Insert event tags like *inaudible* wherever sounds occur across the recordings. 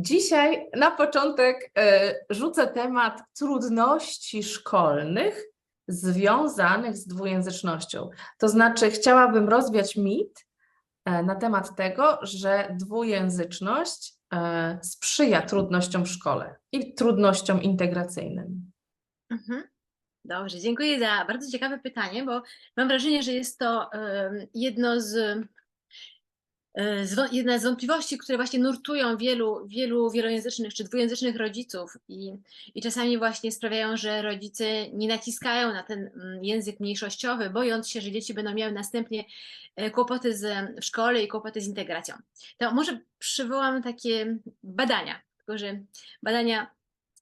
Dzisiaj na początek e, rzucę temat trudności szkolnych związanych z dwujęzycznością. To znaczy, chciałabym rozwiać mit e, na temat tego, że dwujęzyczność e, sprzyja trudnościom w szkole i trudnościom integracyjnym. Mhm. Dobrze, dziękuję za bardzo ciekawe pytanie, bo mam wrażenie, że jest to jedno z, jedna z wątpliwości, które właśnie nurtują wielu, wielu wielojęzycznych czy dwujęzycznych rodziców i, i czasami właśnie sprawiają, że rodzice nie naciskają na ten mm, język mniejszościowy, bojąc się, że dzieci będą miały następnie e, kłopoty z, w szkole i kłopoty z integracją. To może przywołam takie badania, tylko że badania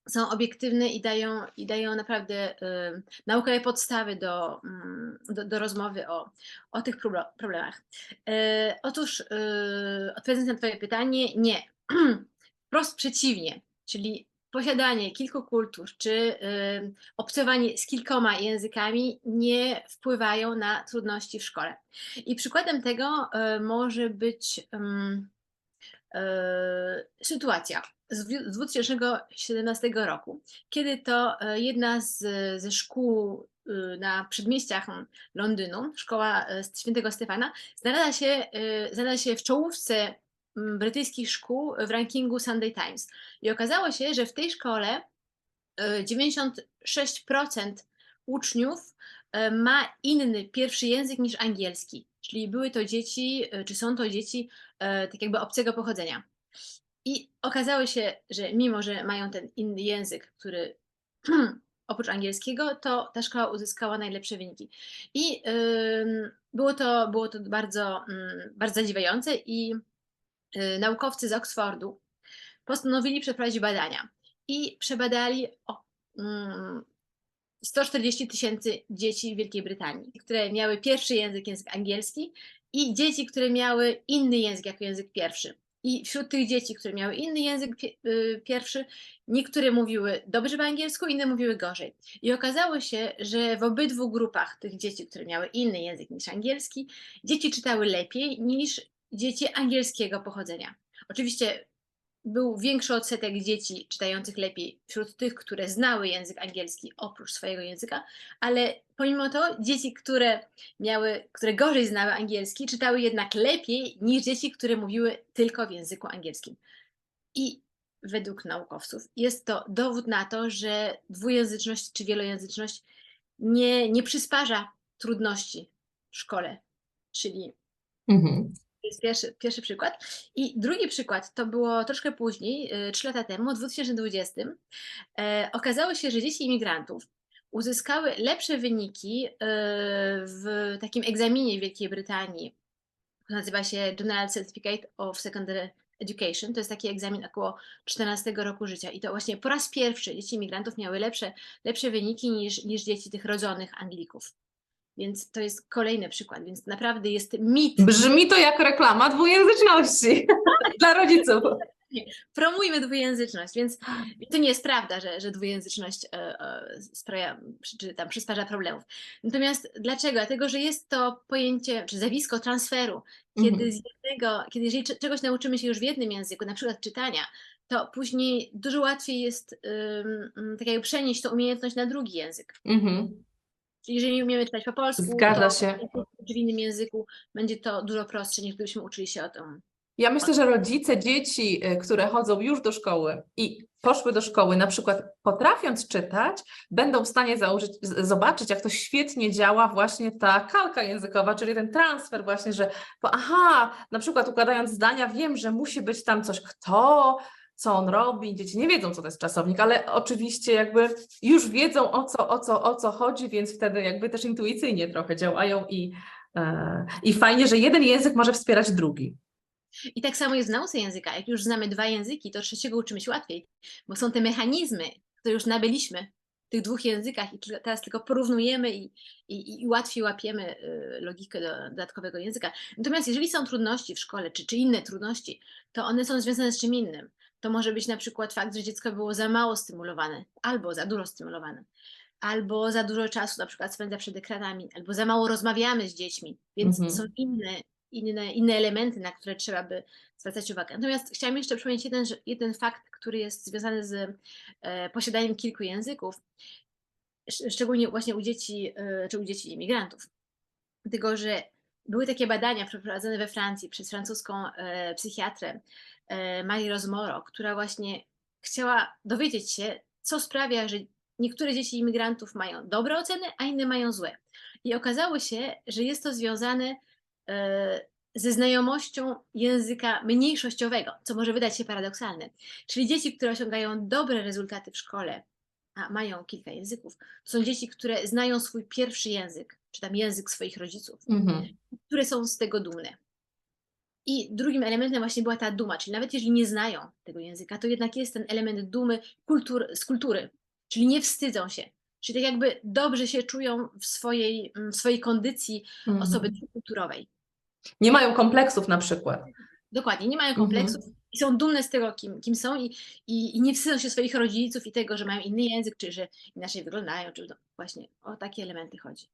są obiektywne i dają, i dają naprawdę y, naukowe podstawy do, mm, do, do rozmowy o, o tych proble- problemach. E, otóż, y, odpowiadając na Twoje pytanie, nie. *clears throat* Wprost przeciwnie, czyli posiadanie kilku kultur czy y, obcowanie z kilkoma językami nie wpływają na trudności w szkole. I przykładem tego y, może być e, sytuacja z dwu- z 2017 roku, kiedy to e, jedna z, ze szkół y, na przedmieściach Londynu, szkoła e, świętego Stefana, znalazła się, e, znalazła się w czołówce brytyjskich szkół w rankingu Sunday Times. I okazało się, że w tej szkole e, 96% uczniów e, ma inny pierwszy język niż angielski. Czyli były to dzieci, e, czy są to dzieci e, tak jakby obcego pochodzenia. I okazało się, że mimo, że mają ten inny język, który *clears throat* oprócz angielskiego, to ta szkoła uzyskała najlepsze wyniki. I było, to, było to bardzo, ym, bardzo zadziwiające i y, naukowcy z Oxfordu postanowili przeprowadzić badania i przebadali ym, 140 tysięcy dzieci w Wielkiej Brytanii, które miały pierwszy język, język angielski i dzieci, które miały inny język jako język pierwszy. I wśród tych dzieci, które miały inny język y, pierwszy, niektóre mówiły dobrze po angielsku, inne mówiły gorzej. I okazało się, że w obydwu grupach tych dzieci, które miały inny język niż angielski, dzieci czytały lepiej niż dzieci angielskiego pochodzenia. Oczywiście był większy odsetek dzieci czytających lepiej wśród tych, które znały język angielski oprócz swojego języka, ale pomimo to dzieci, które miały, które gorzej znały angielski, czytały jednak lepiej niż dzieci, które mówiły tylko w języku angielskim. I według naukowców jest to dowód na to, że dwujęzyczność czy wielojęzyczność nie, nie przysparza trudności w szkole. Czyli Mhm. Jest pierwszy, pierwszy przykład. I drugi przykład to było troszkę później, y, trzy lata temu, w 2020. E, okazało się, że dzieci imigrantów uzyskały lepsze wyniki y, w takim egzaminie w Wielkiej Brytanii. Nazywa się General Certificate of Secondary Education. To jest taki egzamin około 14 roku życia. I to właśnie po raz pierwszy dzieci imigrantów miały lepsze, lepsze wyniki niż, niż dzieci tych rodzonych Anglików. Więc to jest kolejny przykład. Więc naprawdę jest mit Brzmi to jak reklama dwujęzyczności *laughs* dla rodziców. promujmy dwujęzyczność, więc to nie jest prawda, że, że dwujęzyczność e, e, sprawia, czy- tam przysparza problemów. Natomiast dlaczego? Dlatego, że jest to pojęcie, czy zjawisko transferu, kiedy Mhm. z jednego, kiedy jeżeli cze- czegoś nauczymy się już w jednym języku, na przykład czytania, to później dużo łatwiej jest ym, tak jakby przenieść tą umiejętność na drugi język. Mhm. Czyli jeżeli umiemy czytać po polsku, Zgadza to się. w innym języku będzie to dużo prostsze, niż gdybyśmy uczyli się o tym. Ja myślę, że rodzice dzieci, y, które chodzą już do szkoły i poszły do szkoły, na przykład potrafiąc czytać, będą w stanie założyć, zobaczyć, jak to świetnie działa właśnie ta kalka językowa, czyli ten transfer właśnie, że bo, aha, na przykład układając zdania, wiem, że musi być tam coś, kto, co on robi. Dzieci nie wiedzą, co to jest czasownik, ale oczywiście jakby już wiedzą, o co, o co, o co chodzi, więc wtedy jakby też intuicyjnie trochę działają i, e, i fajnie, że jeden język może wspierać drugi. I tak samo jest w nauce języka. Jak już znamy dwa języki, to trzeciego uczymy się łatwiej, bo są te mechanizmy, które już nabyliśmy w tych dwóch językach i teraz tylko porównujemy i, i, i łatwiej łapiemy y, logikę do dodatkowego języka. Natomiast jeżeli są trudności w szkole, czy, czy inne trudności, to one są związane z czym innym. To może być na przykład fakt, że dziecko było za mało stymulowane albo za dużo stymulowane. Albo za dużo czasu na przykład spędza przed ekranami, albo za mało rozmawiamy z dziećmi, więc Mhm. są inne inne, inne elementy, na które trzeba by zwracać uwagę. Natomiast chciałam jeszcze przypomnieć jeden, jeden fakt, który jest związany z e, posiadaniem kilku języków, sz- szczególnie właśnie u dzieci, e, czy u dzieci imigrantów. Dlatego, że były takie badania przeprowadzone we Francji przez francuską e, psychiatrę e, Marie Rozmoro, która właśnie chciała dowiedzieć się, co sprawia, że niektóre dzieci imigrantów mają dobre oceny, a inne mają złe. I okazało się, że jest to związane e, ze znajomością języka mniejszościowego, co może wydać się paradoksalne. Czyli dzieci, które osiągają dobre rezultaty w szkole, mają kilka języków, to są dzieci, które znają swój pierwszy język, czy tam język swoich rodziców Mhm. które są z tego dumne. I drugim elementem właśnie była ta duma, czyli nawet jeżeli nie znają tego języka, to jednak jest ten element dumy kultur, z kultury, czyli nie wstydzą się. Czyli tak jakby dobrze się czują w swojej, w swojej kondycji Mhm. osoby kulturowej. Nie mają kompleksów na przykład. Dokładnie, nie mają Mhm. I są dumne z tego, kim, kim są i, i, i nie wstydzą się swoich rodziców i tego, że mają inny język, czy że inaczej wyglądają, czy właśnie o takie elementy chodzi.